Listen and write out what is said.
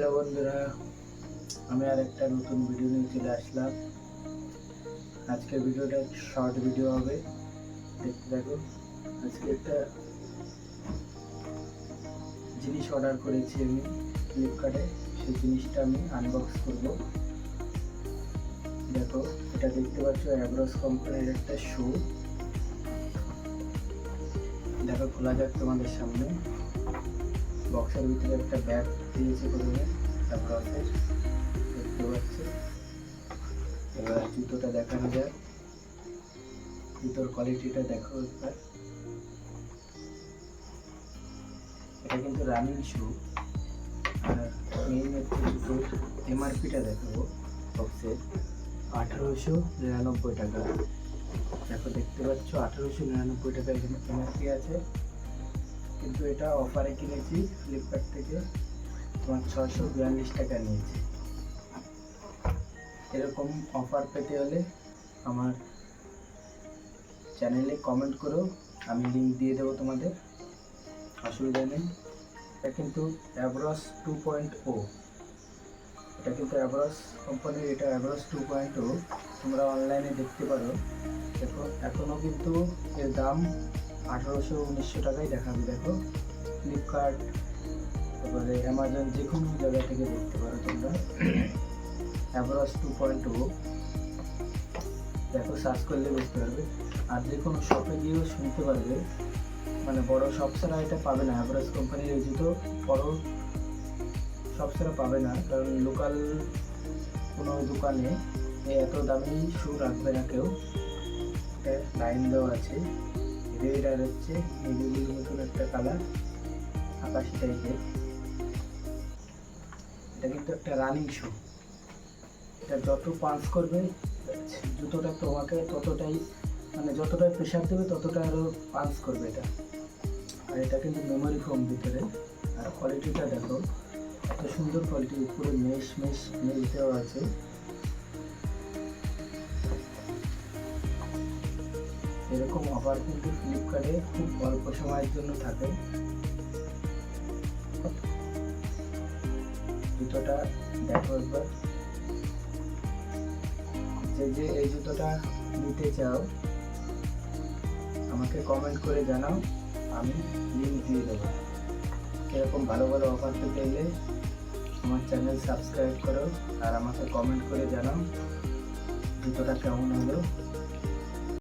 Hello বন্ধুরা, আমি আর একটা নতুন ভিডিও নিয়ে চলে আসলাম। আজকের ভিডিওটা শর্ট ভিডিও হবে। দেখতে থাকো আজকে একটা জিনিস অর্ডার করেছি আমি ফ্লিপকার্টে সেই জিনিসটা আমি আনবক্স করব। দেখো, এটা দেখতে পাচ্ছ অ্যাব্রস কোম্পানির একটা শু দেখো, খোলা যাক তোমাদের সামনে। বক্সের ভিতরে একটা ব্যাগ দিয়েছে প্রথমে, তারপর আছে, দেখতে পাচ্ছে। এবার জুতোটা দেখানো যায় জুতোর কোয়ালিটিটা দেখো একবার। এটা কিন্তু রানিং শু আর মেইন হচ্ছে জুতোর এমআরপিটা দেখাবো বক্সের আঠারোশো নিরানব্বই টাকা। দেখো, দেখতে পাচ্ছ, আঠারোশো নিরানব্বই টাকা এখানে এমআরপি আছে। কিন্তু এটা অফারে কিনেছি ফ্লিপকার্ট থেকে তোমার ছশো বিয়াল্লিশ টাকা নিয়েছি। এরকম অফার পেতে হলে আমার চ্যানেলে কমেন্ট করো, আমি লিঙ্ক দিয়ে দেবো তোমাদের। অসুবিধা নেই। এটা কিন্তু অ্যাভরস টু পয়েন্ট ও এটা কিন্তু অ্যাভরস কোম্পানির এটা অ্যাভরস টু পয়েন্ট ও তোমরা অনলাইনে দেখতে পারো। দেখো এখনও কিন্তু এর দাম আঠারোশো উনিশশো টাকায় দেখাবে, দেখো। ফ্লিপকার্ট তারপরে অ্যামাজন যে কোনো জায়গা থেকে দেখতে পারো তোমরা। অ্যাভারস টু পয়েন্ট ও দেখো সার্চ করলে বুঝতে পারবে। আর যে কোনো শপে গিয়েও শুনতে পারবে। মানে বড় শপ ছাড়া এটা পাবে না। অ্যাভারেজ কোম্পানির জুতো বড় শপ ছাড়া পাবে না। কারণ লোকাল কোনো দোকানে এত দামি শু রাখবে না কেউ। লাইন দেওয়া আছে। রেড আর হচ্ছে নেভির মতন একটা কালার আকাশি টাইপের এটা কিন্তু একটা রানিং শু এটা যত পাঞ্চ করবে জুতোটা তোমাকে ততটাই মানে যতটাই প্রেশার দেবে, ততটা আরও পাঞ্চ করবে এটা। আর এটা কিন্তু মেমোরি ফোম ভিতরে। আর কোয়ালিটিটা দেখো, এত সুন্দর কোয়ালিটি উপরে মেশ মেশ মেশ দেওয়া আছে। এরকম অফার কিন্তু ফ্লিপকার্টে খুব অল্প সময়ের জন্য থাকে। জুতোটা দেখো একবার। যে যে এই জুতোটা নিতে চাও, আমাকে কমেন্ট করে জানাও, আমি লিঙ্ক দিয়ে দেবো। এরকম ভালো ভালো অফার পেতে এলে আমার চ্যানেল সাবস্ক্রাইব করো আর আমাকে কমেন্ট করে জানাও জুতোটা কেমন হলো।